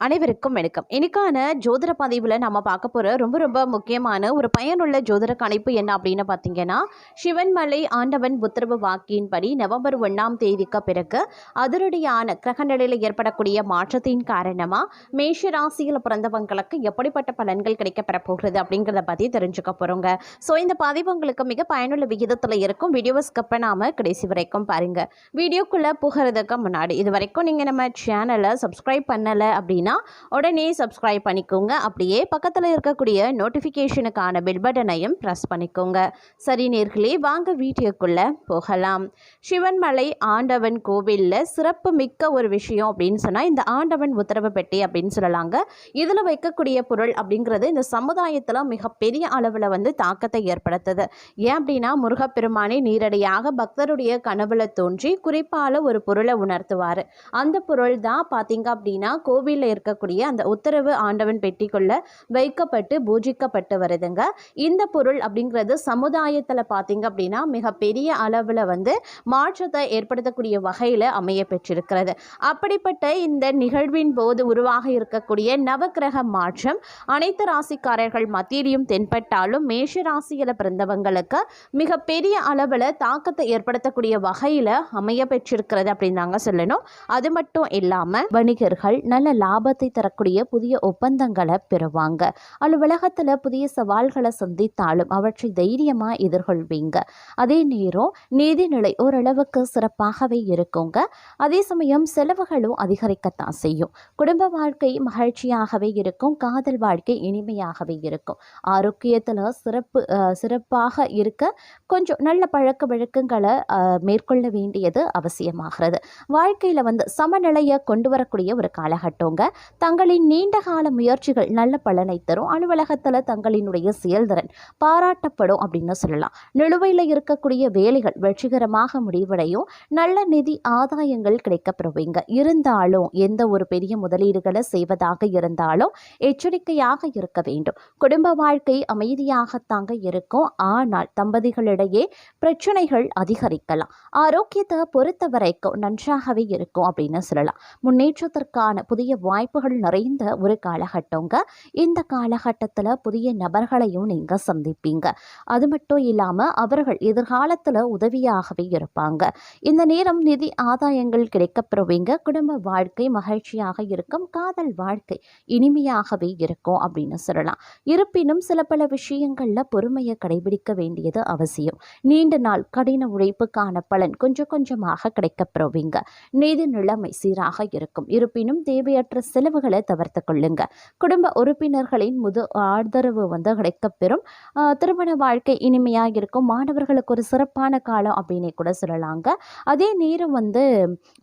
அனைவருக்கும் வணக்கம். இன்னைக்கான ஜோதிட பதிவில் நம்ம பார்க்க போகிற ரொம்ப ரொம்ப முக்கியமான ஒரு பயனுள்ள ஜோதிட கணிப்பு என்ன அப்படின்னு பார்த்தீங்கன்னா சிவன்மலை ஆண்டவன் உத்தரவு வாக்கின்படி நவம்பர் ஒன்றாம் தேதிக்கு பிறகு அதிரடியான கிரகநிலையில் ஏற்படக்கூடிய மாற்றத்தின் காரணமாக மேஷ ராசியில் பிறந்தவங்களுக்கு எப்படிப்பட்ட பலன்கள் கிடைக்கப்பெற போகிறது அப்படிங்கிறத பற்றி தெரிஞ்சுக்க போகிறோங்க ஸோ இந்த பதிவு உங்களுக்கு மிக பயனுள்ள விகிதத்தில் இருக்கும். வீடியோவை ஸ்கிப் பண்ணாமல் கடைசி வரைக்கும் பாருங்கள் வீடியோக்குள்ளே புகிறதுக்கு முன்னாடி இது வரைக்கும் நீங்கள் நம்ம சேனலை சப்ஸ்கிரைப் பண்ணலை அப்படின்னு உடனே சப்ஸ்கிரைப் பண்ணிக்கோங்க. அப்படியே பக்கத்தில் இருக்கக்கூடிய நோட்டிஃபிகேஷனுக்கான பெல் பட்டனையும் ப்ரெஸ் பண்ணிக்கோங்க. சரி நேர்களே வாங்க வீடியோக்குள்ளே போகலாம். சிவன்மலை ஆண்டவன் கோவிலில் சிறப்பு மிக்க ஒரு விஷயம் அப்படின்னு சொன்னால் இந்த ஆண்டவன் உத்தரவு பெட்டி அப்படின்னு சொல்லலாங்க. இதில் வைக்கக்கூடிய பொருள் அப்படிங்கிறது இந்த சமுதாயத்தில் மிகப்பெரிய அளவில் வந்து தாக்கத்தை ஏற்படுத்துது. ஏன் அப்படின்னா முருகப்பெருமானை நேரடியாக பக்தருடைய கனவுல தோன்றி குறிப்பால ஒரு பொருளை உணர்த்துவார். அந்த பொருள் தான் பார்த்தீங்க அப்படின்னா கோவிலில் இருக்கக்கூடிய அந்த உத்தரவு ஆண்டவன் பெட்டிக்குள்ள வைக்கப்பட்டு பூஜிக்கப்பட்டு வருதுங்க. இந்த பொருள் அப்படிங்கிறது சமுதாயத்தில் பார்த்தீங்க அப்படின்னா மிகப்பெரிய அளவில் வந்து மாற்றத்தை ஏற்படுத்தக்கூடிய வகையில் அமைய பெற்றிருக்கிறது. அப்படிப்பட்ட இந்த நிகழ்வின் போது உருவாக இருக்கக்கூடிய நவக்கிரக மாற்றம் அனைத்து ராசிக்காரர்கள் மத்தியிலையும் தென்பட்டாலும் மேஷ ராசியில் பிறந்தவங்களுக்கு மிகப்பெரிய அளவில் தாக்கத்தை ஏற்படுத்தக்கூடிய வகையில் அமைய பெற்றிருக்கிறது அப்படின்னு தாங்க சொல்லணும். அது மட்டும் இல்லாமல் வணிகர்கள் நல்ல லாபத்தை தரக்கூடிய புதிய ஒப்பந்தங்களை பெறுவாங்க. அலுவலகத்தில் புதிய சவால்களை சந்தித்தாலும் அவற்றை தைரியமாக எதிர்கொள்வீங்க. அதே நேரம் நீதிநிலை ஓரளவுக்கு சிறப்பாகவே இருக்குங்க. அதே சமயம் செலவுகளும் அதிகரிக்கத்தான் செய்யும். குடும்ப வாழ்க்கை மகிழ்ச்சியாகவே இருக்கும். காதல் வாழ்க்கை இனிமையாகவே இருக்கும். ஆரோக்கியத்தில் சிறப்பு சிறப்பாக இருக்க கொஞ்சம் நல்ல பழக்க வழக்கங்களை மேற்கொள்ள வேண்டியது அவசியமாகிறது. வாழ்க்கையில் வந்து சமநிலையை கொண்டு வரக்கூடிய ஒரு காலகட்டங்க. தங்களின் நீண்ட கால முயற்சிகள் நல்ல பலனை தரும். அலுவலகத்தில் தங்களினுடைய செயல்திறன் பாராட்டப்படும் அப்படின்னு சொல்லலாம். நிலுவையில் இருக்கக்கூடிய வேலைகள் வெற்றிகரமாக முடிவடையும். நல்ல நிதி ஆதாயங்கள் கிடைக்கப்பெறுவீங்க. இருந்தாலும் எந்த ஒரு பெரிய முதலீடுகளை செய்வதாக இருந்தாலும் எச்சரிக்கையாக இருக்க வேண்டும். குடும்ப வாழ்க்கை அமைதியாகத்தாங்க இருக்கும். ஆனால் தம்பதிகளிடையே பிரச்சனைகள் அதிகரிக்கலாம். ஆரோக்கியத்தை பொறுத்த வரைக்கும் நன்றாகவே இருக்கும் அப்படின்னு சொல்லலாம். முன்னேற்றத்திற்கான புதிய வாய்ப்புகள் நிறைந்த ஒரு காலகட்டங்க. இந்த காலகட்டத்தில் புதிய நபர்களையும் நீங்கள் சந்திப்பீங்க. அது மட்டும் இல்லாமல் அவர்கள் எதிர்காலத்தில் உதவியாகவே இருப்பாங்க. இந்த நேரம் நிதி ஆதாயங்கள் கிடைக்கப்பெறுவீங்க. குடும்ப வாழ்க்கை மகிழ்ச்சியாக இருக்கும். காதல் வாழ்க்கை இனிமையாகவே இருக்கும் அப்படின்னு சொல்லலாம். இருப்பினும் சில பல விஷயங்களில் பொறுமையை கடைபிடிக்க வேண்டியது அவசியம். நீண்ட நாள் கடின உழைப்புக்கான பலன் கொஞ்சம் கொஞ்சமாக கிடைக்கப்பெறுவீங்க. நிதி நிலைமை சீராக இருக்கும். இருப்பினும் தேவையற்ற செலவுகளை தவிர்த்து கொள்ளுங்க. குடும்ப உறுப்பினர்களின் முது ஆதரவு வந்து கிடைக்கப்பெறும். திருமண வாழ்க்கை இனிமையாக இருக்கும் மாணவர்களுக்கு ஒரு சிறப்பான காலம் அப்படின்னே கூட சொல்லலாங்க. அதே நேரம் வந்து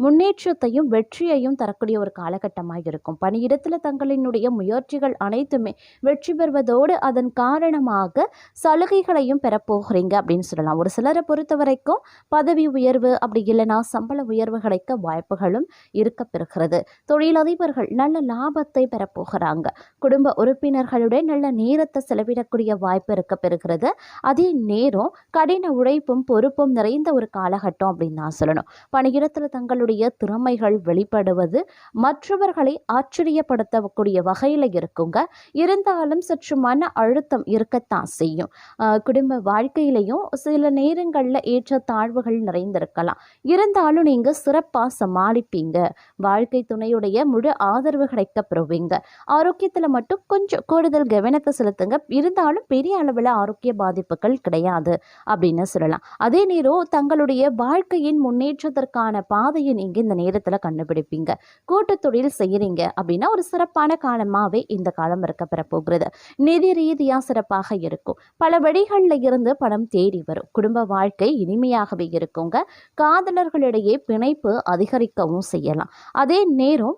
முன்னேற்றத்தையும் வெற்றியையும் தரக்கூடிய ஒரு காலகட்டமாக இருக்கும் பணியிடத்தில் தங்களினுடைய முயற்சிகள் அனைத்துமே வெற்றி பெறுவதோடு அதன் காரணமாக சலுகைகளையும் பெறப்போகிறீங்க அப்படின்னு சொல்லலாம். ஒரு சிலரை பொறுத்த வரைக்கும் பதவி உயர்வு அப்படி இல்லைன்னா சம்பள உயர்வு கிடைக்க வாய்ப்புகளும் இருக்க பெறுகிறது. தொழிலதிபர்கள் நல்ல லாபத்தை பெறப்போகிறாங்க. குடும்ப உறுப்பினர்களுடன் நல்ல நேரத்தை செலவிடக்கூடிய வாய்ப்பு இருக்க பெறுகிறது. அதே நேரம் கடின உழைப்பும் பொறுப்பும் நிறைந்த ஒரு காலகட்டம் அப்படின்னு நான் சொல்லணும். பணியிடத்தில் தங்களுடைய திறமைகள் வெளிப்படுவது மற்றவர்களை ஆச்சரியப்படுத்தக்கூடிய வகையில் இருக்குங்க. இருந்தாலும் சற்று மன அழுத்தம் இருக்கத்தான் செய்யும். ஆஹ் குடும்ப வாழ்க்கையிலையும் சில நேரங்களில் ஏற்ற தாழ்வுகள் நிறைந்திருக்கலாம். இருந்தாலும் நீங்கள் சிறப்பாக சமாளிப்பீங்க. வாழ்க்கை துணையுடைய முழு ஆதரவு ஆதரவு கிடைக்க பெறுவீங்க ஆரோக்கியத்தில் மட்டும் கொஞ்சம் கூடுதல் கவனத்தை செலுத்துங்க. இருந்தாலும் பெரிய அளவில் ஆரோக்கிய பாதிப்புகள் கிடையாது அப்படின்னு சொல்லலாம். அதே நேரம் தங்களுடைய வாழ்க்கையின் முன்னேற்றத்திற்கான பாதையை நீங்கள் இந்த நேரத்தில் கண்டுபிடிப்பீங்க. கூட்டு தொழில் செய்கிறீங்க அப்படின்னா ஒரு சிறப்பான காலமாகவே இந்த காலம் இருக்கப்பெற போகிறது. நிதி ரீதியாக சிறப்பாக இருக்கும். பல வழிகளில் இருந்து பணம் தேடி வரும். குடும்ப வாழ்க்கை இனிமையாகவே இருக்குங்க. காதலர்களிடையே பிணைப்பு அதிகரிக்கவும் செய்யலாம். அதே நேரம்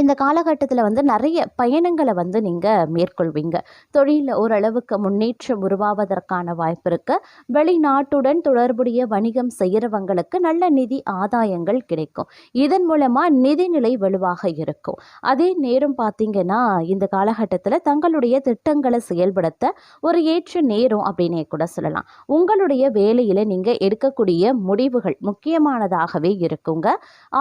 இந்த காலகட்டத்தில் வந்து நிறைய பயணங்களை வந்து நீங்கள் மேற்கொள்வீங்க. தொழிலில் ஓரளவுக்கு முன்னேற்றம் உருவாவதற்கான வாய்ப்பு இருக்கு. வெளிநாட்டுடன் தொடர்புடைய வணிகம் செய்கிறவங்களுக்கு நல்ல நிதி ஆதாயங்கள் கிடைக்கும். இதன் மூலமாக நிதிநிலை வலுவாக இருக்கும். அதே நேரம் பார்த்தீங்கன்னா இந்த காலகட்டத்தில் தங்களுடைய திட்டங்களை செயல்படுத்த ஒரு ஏற்ற நேரம் அப்படின்னே கூட சொல்லலாம். உங்களுடைய வேலையில் நீங்கள் எடுக்கக்கூடிய முடிவுகள் முக்கியமானதாகவே இருக்குங்க.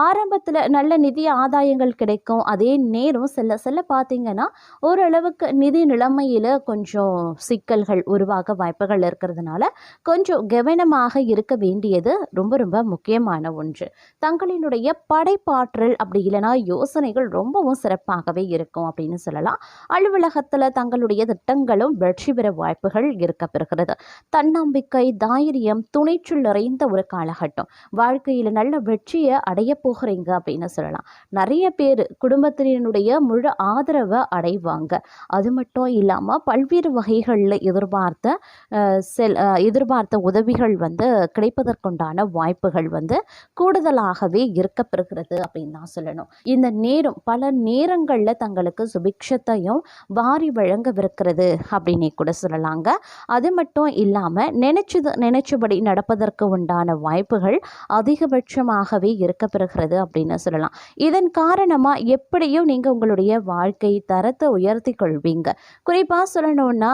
ஆரம்பத்தில் நல்ல நிதி ஆதாயங்கள் கிடைக்கும். இருக்கும் அதே நேரம் செல்ல செல்ல பார்த்தீங்கன்னா ஓரளவுக்கு நிதி நிலைமையில் கொஞ்சம் சிக்கல்கள் உருவாக வாய்ப்புகள் இருக்கிறதுனால கொஞ்சம் கவனமாக இருக்க வேண்டியது ரொம்ப ரொம்ப முக்கியமான ஒன்று. தங்களினுடைய படைப்பாற்றல் அப்படி இல்லைன்னா யோசனைகள் ரொம்பவும் சிறப்பாகவே இருக்கும் அப்படின்னு சொல்லலாம். அலுவலகத்தில் தங்களுடைய திட்டங்களும் வெற்றி பெற வாய்ப்புகள் இருக்க பெறுகிறது. தன்னம்பிக்கை தைரியம் துணிச்சல் நிறைந்த ஒரு காலகட்டம். வாழ்க்கையில் நல்ல வெற்றியை அடைய போகிறீங்க அப்படின்னு சொல்லலாம். நிறைய பேர் குடும்பத்தினருடைய முழு ஆதரவை அடைவாங்க. அது மட்டும் இல்லாமல் பல்வேறு வகைகளில் எதிர்பார்த்த செல் எதிர்பார்த்த உதவிகள் வந்து கிடைப்பதற்குண்டான வாய்ப்புகள் வந்து கூடுதலாகவே இருக்கப்பெறுகிறது அப்படின்னு தான் சொல்லணும். இந்த நேரம் பல நேரங்களில் தங்களுக்கு சுபிக்ஷத்தையும் வாரி வழங்கவிருக்கிறது அப்படின்னே கூட சொல்லலாங்க. அது மட்டும் இல்லாமல் நினைச்சது நினைச்சபடி நடப்பதற்கு உண்டான வாய்ப்புகள் அதிகபட்சமாகவே இருக்கப்பெறுகிறது அப்படின்னு சொல்லலாம். இதன் காரணமாக எப் எப்படியும் நீங்கள் உங்களுடைய வாழ்க்கை தரத்தை உயர்த்தி கொள்வீங்க. குறிப்பாக சொல்லணும்னா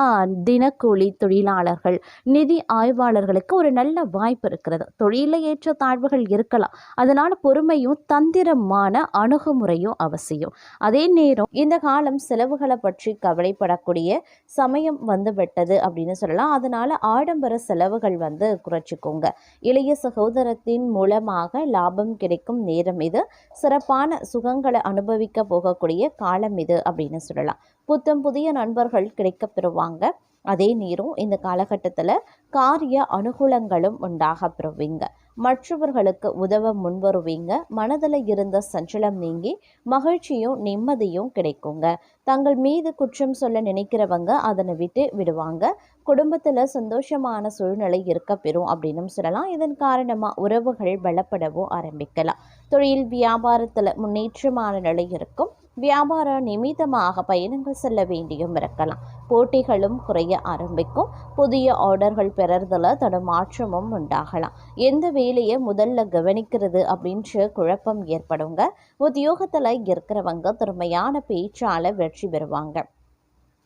தினக்கூலி தொழிலாளர்கள் நிதி ஆய்வாளர்களுக்கு ஒரு நல்ல வாய்ப்பு இருக்கிறது. தொழிலில் ஏற்ற தாழ்வுகள் இருக்கலாம். அதனால் பொறுமையும் தந்திரமான அணுகுமுறையும் அவசியம். அதே நேரம் இந்த காலம் செலவுகளை பற்றி கவலைப்படக்கூடிய சமயம் வந்து விட்டது அப்படின்னு சொல்லலாம். அதனால் ஆடம்பர செலவுகள் வந்து குறைச்சிக்கோங்க. இளைய சகோதரத்தின் மூலமாக லாபம் கிடைக்கும் நேரம் இது. சிறப்பான சுகங்களை அனுபவிக்க போகக்கூடிய காலம் இது அப்படின்னு சொல்லலாம். புத்தம் புதிய நண்பர்கள் கிடைக்க பெறுவாங்க. அதே நேரம் இந்த காலகட்டத்தில் காரிய அனுகூலங்களும் உண்டாக பெறுவீங்க. மற்றவர்களுக்கு உதவ முன்வருவீங்க. மனதில் இருந்த சஞ்சலம் நீங்கி மகிழ்ச்சியும் நிம்மதியும் கிடைக்குங்க. தங்கள் மீது குற்றம் சொல்ல நினைக்கிறவங்க அதனை விட்டு விடுவாங்க. குடும்பத்தில் சந்தோஷமான சூழ்நிலை இருக்க பெறும் அப்படின்னு சொல்லலாம். இதன் காரணமாக உறவுகள் பலப்படவும் ஆரம்பிக்கலாம். தொழில் வியாபாரத்தில் முன்னேற்றமான நிலை இருக்கும். வியாபார நிமித்தமாக பயணங்கள் செல்ல வேண்டியும் இருக்கலாம். போட்டிகளும் குறைய ஆரம்பிக்கும். புதிய ஆர்டர்கள் பெறறதுல தடுமாற்றமும் உண்டாகலாம். எந்த வேலையை முதல்ல கவனிக்கிறது அப்படின்ற குழப்பம் ஏற்படுங்க. உத்தியோகத்தில் இருக்கிறவங்க திறமையான பேச்சால் வெற்றி பெறுவாங்க.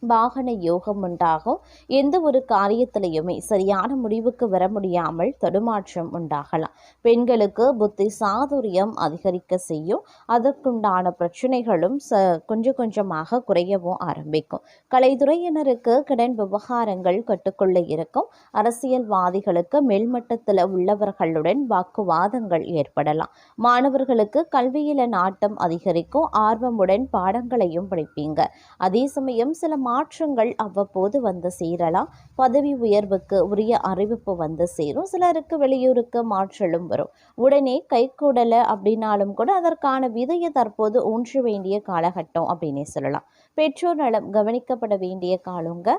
வாகன யோகம் உண்டாகும். எந்த ஒரு காரியத்திலையுமே சரியான முடிவுக்கு வர முடியாமல் தடுமாற்றம் உண்டாகலாம். பெண்களுக்கு புத்தி சாதுரியம் அதிகரிக்க செய்யும். அதற்குண்டான பிரச்சனைகளும் ச கொஞ்சம் கொஞ்சமாக குறையவும் ஆரம்பிக்கும். கலைத்துறையினருக்கு கடன் விவகாரங்கள் கட்டுக்குள்ள இருக்கும். அரசியல்வாதிகளுக்கு மேல்மட்டத்தில் உள்ளவர்களுடன் வாக்குவாதங்கள் ஏற்படலாம். மாணவர்களுக்கு கல்வியில நாட்டம் அதிகரிக்கும். ஆர்வமுடன் பாடங்களையும் படிப்பீங்க. அதே சமயம் சில மாற்றங்கள் அவ்வப்போது வந்து சேரலாம். பதவி உயர்வுக்கு உரிய அறிவிப்பு வந்து சேரும். சிலருக்கு வெளியூருக்கு மாற்றலும் வரும். உடனே கைக்கூடலை அப்படின்னாலும் கூட அதற்கான விதையை தற்போது ஊன்ற வேண்டிய காலகட்டம் அப்படின்னே சொல்லலாம். பெற்றோர் நலம் கவனிக்கப்பட வேண்டிய காலங்க.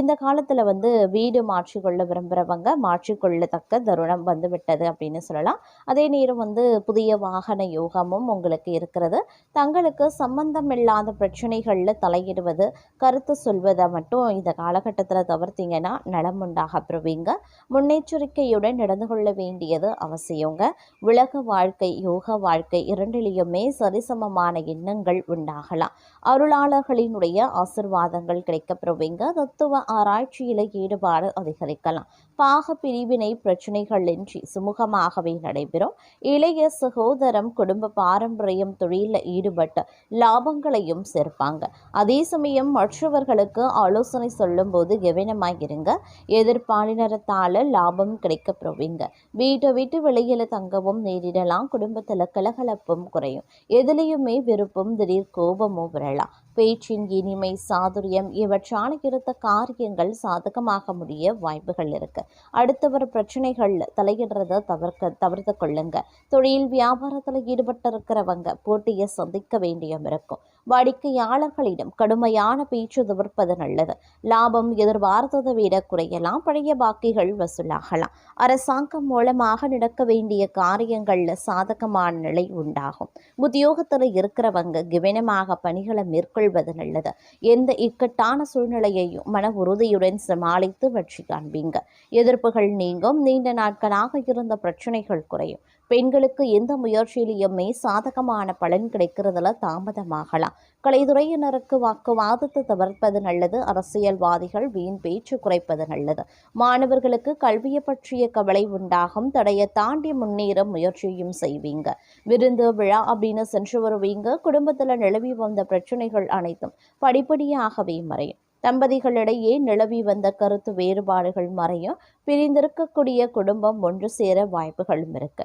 இந்த காலத்தில் வந்து வீடு மாற்றிக்கொள்ள விரும்புகிறவங்க மாற்றிக்கொள்ளத்தக்க தருணம் வந்து விட்டது அப்படின்னு சொல்லலாம். அதே நேரம் வந்து புதிய வாகன யோகமும் உங்களுக்கு இருக்கிறது. தங்களுக்கு சம்பந்தமில்லாத பிரச்சனைகளில் தலையிடுவது கருத்து சொல்வதை மட்டும் இந்த காலகட்டத்தில் தவிர்த்தீங்கன்னா நலம் உண்டாக பெறுவீங்க முன்னெச்சரிக்கையுடன் நடந்து கொள்ள வேண்டியது அவசியங்க. உலக வாழ்க்கை யோக வாழ்க்கை இரண்டிலையுமே சரிசமமான எண்ணங்கள் உண்டாகலாம். அருளாளர்களினுடைய ஆசிர்வாதங்கள் கிடைக்கப்பெறுவீங்க. தத்துவ ஆராய்ச்சியில் ஈடுபாடு அதிகரிக்கலாம். பாக பிரிவினை பிரச்சனைகளின்றி சுமூகமாகவே நடைபெறும். இளைய சகோதரம் குடும்ப பாரம்பரியம் தொழிலில் ஈடுபட்டு லாபங்களையும் சேர்ப்பாங்க. அதே சமயம் மற்றவர்களுக்கு ஆலோசனை சொல்லும்போது கவனமாயிருங்க. எதிர்பாலினரத்தால் லாபம் கிடைக்கப்பெறுவீங்க. வீட்டை விட்டு வெளியில் தங்கவும் நேரிடலாம். குடும்பத்தில் கலகலப்பும் குறையும். எதுலேயுமே விருப்பம் திடீர் கோபமும் வரலாம் 了。பேச்சின் இனிமை சாதுரியம் இவற்றால் இருந்த காரியங்கள் சாதகமாக முடிய வாய்ப்புகள் இருக்கு. அடுத்தவர் பிரச்சனைகள் தலையிடுறத தவிர்க்க தவிர்த்து கொள்ளுங்க. தொழில் வியாபாரத்தில் ஈடுபட்டிருக்கிறவங்க போட்டியை சந்திக்க வேண்டியும் இருக்கும். வாடிக்கையாளர்களிடம் கடுமையான பேச்சு தவிர்ப்பது நல்லது. லாபம் எதிர்பார்த்ததை விட குறையலாம். பழைய பாக்கிகள் வசூலாகலாம். அரசாங்கம் மூலமாக நடக்க வேண்டிய காரியங்கள்ல சாதகமான நிலை உண்டாகும். உத்தியோகத்தில் இருக்கிறவங்க கவனமாக பணிகளை மேற்கொள்ள மேற்கொள்வது நல்லது. எந்த இக்கட்டான சூழ்நிலையையும் மன உறுதியுடன் சமாளித்து வெற்றி காண்பீங்க. எதிர்ப்புகள் நீங்கும். நீண்ட நாட்களாக இருந்த பிரச்சனைகள் குறையும். பெண்களுக்கு எந்த முயற்சியிலையுமே சாதகமான பலன் கிடைக்கிறதுல தாமதமாகலாம். கலைத்துறையினருக்கு வாக்குவாதத்தை தவிர்ப்பது நல்லது. அரசியல்வாதிகள் வீண் பேச்சு குறைப்பது நல்லது. மாணவர்களுக்கு கல்வியை பற்றிய கவலை உண்டாகும். தடையை தாண்டி முன்னேற முயற்சியும் செய்வீங்க. விருந்து விழா அப்படின்னு சென்று வருவீங்க. குடும்பத்தில் நிலவி வந்த பிரச்சனைகள் அனைத்தும் படிப்படியாகவே மறையும். தம்பதிகளிடையே நிலவி வந்த கருத்து வேறுபாடுகள் மறையும். பிரிந்திருக்கக்கூடிய குடும்பம் ஒன்று சேர வாய்ப்புகளும் இருக்கு.